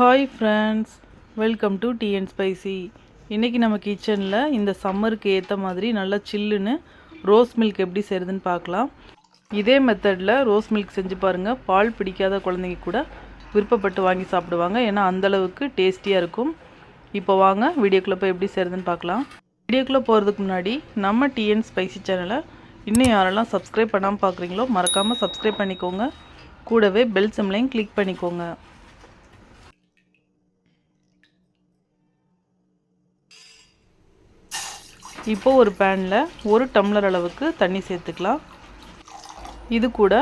Hi friends welcome to tea and spicy இன்றைக்கி நம்ம கிச்சனில் இந்த சம்மருக்கு ஏற்ற மாதிரி நல்லா சில்லுன்னு ரோஸ் மில்க் எப்படி செய்கிறதுன்னு பார்க்கலாம். இதே மெத்தடில் ரோஸ் மில்க் செஞ்சு பாருங்கள் பால் பிடிக்காத குழந்தைங்க கூட விருப்பப்பட்டு வாங்கி சாப்பிடுவாங்க. ஏன்னா அந்தளவுக்கு டேஸ்டியாக இருக்கும். இப்போ வாங்க வீடியோக்குள்ளே போய் எப்படி செய்கிறதுன்னு பார்க்கலாம். வீடியோக்குள்ளே போகிறதுக்கு முன்னாடி நம்ம டிஎன் ஸ்பைசி சேனலை இன்னும் யாரெல்லாம் சப்ஸ்கிரைப் பண்ணாமல் பார்க்குறீங்களோ மறக்காமல் சப்ஸ்கிரைப் பண்ணிக்கோங்க. கூடவே பெல் சிம்லையும் கிளிக் பண்ணிக்கோங்க. இப்போ ஒரு பேனில் ஒரு டம்ளர் அளவுக்கு தண்ணி சேர்த்துக்கலாம். இது கூட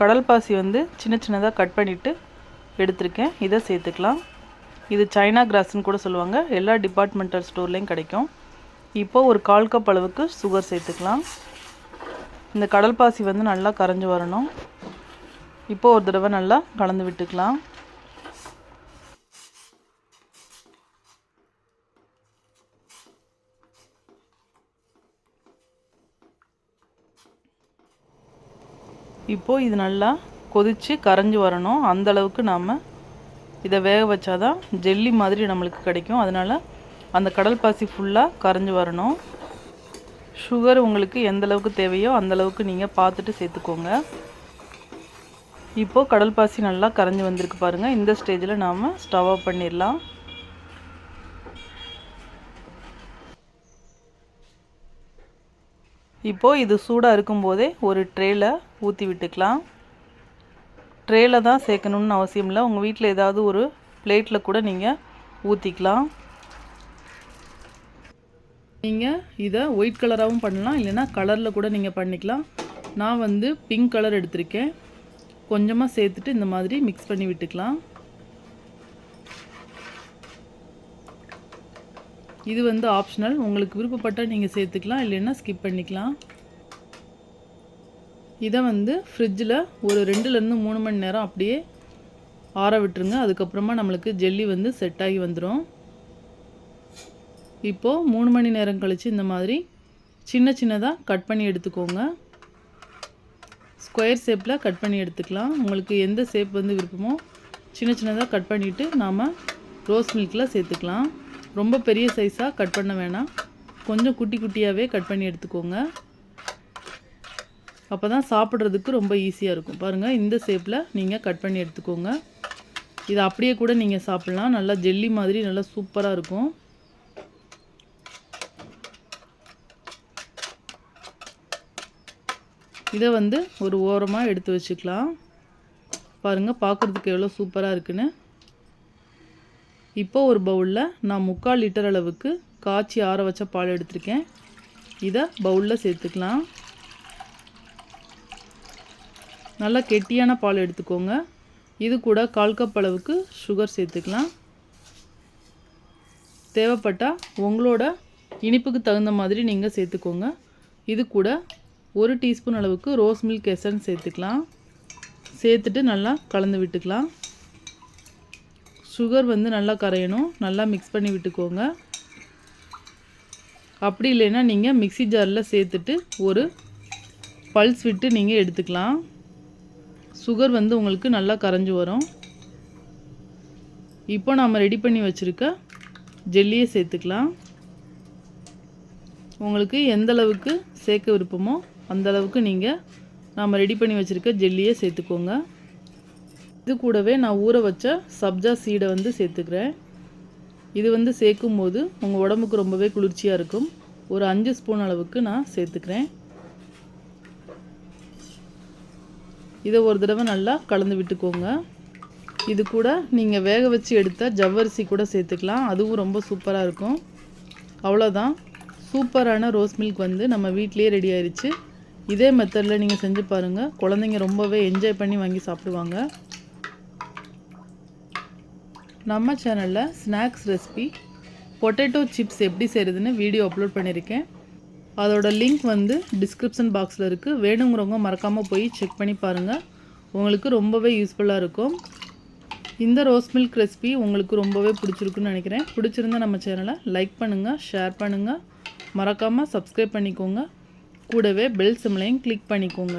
கடல் பாசி வந்து சின்ன சின்னதாக கட் பண்ணிவிட்டு எடுத்திருக்கேன். இதை சேர்த்துக்கலாம். இது சைனா கிராஸ்ன்னு கூட சொல்லுவாங்க. எல்லா டிபார்ட்மெண்டல் ஸ்டோர்லேயும் கிடைக்கும். இப்போது ஒரு கால் கப் அளவுக்கு சுகர் சேர்த்துக்கலாம். இந்த கடல் பாசி வந்து நல்லா கரைஞ்சி வரணும். இப்போது ஒரு தடவை நல்லா கலந்து விட்டுக்கலாம். இப்போது இது நல்லா கொதித்து கரைஞ்சி வரணும். அந்த அளவுக்கு நாம் இதை வேக வச்சாதான் ஜெல்லி மாதிரி நம்மளுக்கு கிடைக்கும். அதனால் அந்த கடல் பாசி ஃபுல்லாக கரைஞ்சி வரணும். சுகர் உங்களுக்கு எந்த அளவுக்கு தேவையோ அந்த அளவுக்கு நீங்கள் பார்த்துட்டு சேர்த்துக்கோங்க. இப்போது கடல் பாசி நல்லா கரைஞ்சி வந்திருக்கு பாருங்கள் இந்த ஸ்டேஜில் நாம் ஸ்டவ் ஆஃப் பண்ணிடலாம். இப்போது இது சூடாக இருக்கும்போதே ஒரு ட்ரேயில் ஊற்றி விட்டுக்கலாம். ட்ரேயில் தான் சேர்க்கணுன்னு அவசியம் இல்லை. உங்கள் வீட்டில் ஏதாவது ஒரு பிளேட்டில் கூட நீங்கள் ஊற்றிக்கலாம் நீங்கள் இதை ஒயிட் கலராகவும் பண்ணலாம். இல்லைனா கலரில் கூட நீங்கள் பண்ணிக்கலாம். நான் வந்து பிங்க் கலர் எடுத்திருக்கேன். கொஞ்சமாக சேர்த்துட்டு இந்த மாதிரி மிக்ஸ் பண்ணி விட்டுக்கலாம். இது வந்து ஆப்ஷனல் உங்களுக்கு விருப்பப்பட்டால் நீங்கள் சேர்த்துக்கலாம் இல்லைன்னா ஸ்கிப் பண்ணிக்கலாம். இதை வந்து ஃப்ரிட்ஜில் ஒரு ரெண்டுலேருந்து மூணு மணி நேரம் அப்படியே ஆற விட்டுருங்க. அதுக்கப்புறமா நம்மளுக்கு ஜெல்லி வந்து செட் ஆகி வந்துடும் இப்போது மூணு மணி நேரம் கழித்து இந்த மாதிரி சின்ன சின்னதாக கட் பண்ணி எடுத்துக்கோங்க. ஸ்கொயர் ஷேப்பில் கட் பண்ணி எடுத்துக்கலாம். உங்களுக்கு எந்த ஷேப் வந்து விருப்பமோ சின்ன சின்னதாக கட் பண்ணிவிட்டு நாம் ரோஸ் மில்கில் சேர்த்துக்கலாம். ரொம்ப பெரிய சைஸாக கட் பண்ண வேணாம். கொஞ்சம் குட்டி குட்டியாகவே கட் பண்ணி எடுத்துக்கோங்க. அப்போ தான் சாப்பிட்றதுக்கு ரொம்ப ஈஸியாக இருக்கும். பாருங்கள் இந்த ஷேப்பில் நீங்கள் கட் பண்ணி எடுத்துக்கோங்க. இது அப்படியே கூட நீங்கள் சாப்பிட்லாம். நல்லா ஜெல்லி மாதிரி நல்லா சூப்பராக இருக்கும். இதை வந்து ஒரு ஓரமாக எடுத்து வச்சுக்கலாம். பாருங்கள் பார்க்குறதுக்கு எவ்வளோ சூப்பராக இருக்குன்னு. இப்போ ஒரு பவுலில் நான் முக்கால் லிட்டர் அளவுக்கு காய்ச்சி ஆற வச்ச பால் எடுத்திருக்கேன். இதை பவுலில் சேர்த்துக்கலாம். நல்லா கெட்டியான பால் எடுத்துக்கோங்க. இது கூட கால் கப் அளவுக்கு சுகர் சேர்த்துக்கலாம். தேவைப்பட்டால் உங்களோட இனிப்புக்கு தகுந்த மாதிரி நீங்கள் சேர்த்துக்கோங்க. இது கூட ஒரு டீஸ்பூன் அளவுக்கு ரோஸ் மில்க் எசன் சேர்த்துக்கலாம். சேர்த்துட்டு நல்லா கலந்து விட்டுக்கலாம். சுகர் வந்து நல்லா கரையணும். நல்லா மிக்ஸ் பண்ணி விட்டுக்கோங்க. அப்படி இல்லைன்னா நீங்கள் மிக்சி ஜாரில் சேர்த்துட்டு ஒரு பல்ஸ் விட்டு நீங்கள் எடுத்துக்கலாம். சுகர் வந்து உங்களுக்கு நல்லா கரைஞ்சி வரும். இப்போ நாம் ரெடி பண்ணி வச்சுருக்க ஜெல்லியை சேர்த்துக்கலாம். உங்களுக்கு எந்த அளவுக்கு சேர்க்க விருப்பமோ அந்த அளவுக்கு நீங்கள் நாம் ரெடி பண்ணி வச்சுருக்க ஜெல்லியை சேர்த்துக்கோங்க. இது கூடவே நான் ஊற வச்ச சப்ஜா சீடை வந்து சேர்த்துக்கிறேன். இது வந்து சேர்க்கும் போது உங்கள் உடம்புக்கு ரொம்பவே குளிர்ச்சியாக இருக்கும். ஒரு அஞ்சு ஸ்பூன் அளவுக்கு நான் சேர்த்துக்கிறேன். இதை ஒரு தடவை நல்லா கலந்து விட்டுக்கோங்க. இது கூட நீங்கள் வேக வச்சு எடுத்த ஜவ்வரிசி கூட சேர்த்துக்கலாம். அதுவும் ரொம்ப சூப்பராக இருக்கும். அவ்வளோதான் சூப்பரான ரோஸ் மில்க் வந்து நம்ம வீட்லேயே ரெடி ஆயிடுச்சு இதே மெத்தடில் நீங்கள் செஞ்சு பாருங்கள் குழந்தைங்க ரொம்பவே என்ஜாய் பண்ணி வாங்கி சாப்பிடுவாங்க. நம்ம சேனலில் ஸ்நாக்ஸ் ரெசிபி பொட்டேட்டோ சிப்ஸ் எப்படி செய்கிறதுன்னு வீடியோ அப்லோட் பண்ணியிருக்கேன். அதோட லிங்க் வந்து டிஸ்கிரிப்ஷன் பாக்ஸில் இருக்குது வேணுங்கிறவங்க மறக்காமல் போய் செக் பண்ணி பாருங்கள் உங்களுக்கு ரொம்பவே யூஸ்ஃபுல்லாக இருக்கும். இந்த ரோஸ் மில்க் ரெசிபி உங்களுக்கு ரொம்பவே பிடிச்சிருக்குன்னு நினைக்கிறேன். பிடிச்சிருந்தா நம்ம சேனலை லைக் பண்ணுங்கள் ஷேர் பண்ணுங்கள் மறக்காமல் சப்ஸ்கிரைப் பண்ணிக்கோங்க. கூடவே பெல் சிம்லையும் கிளிக் பண்ணிக்கோங்க.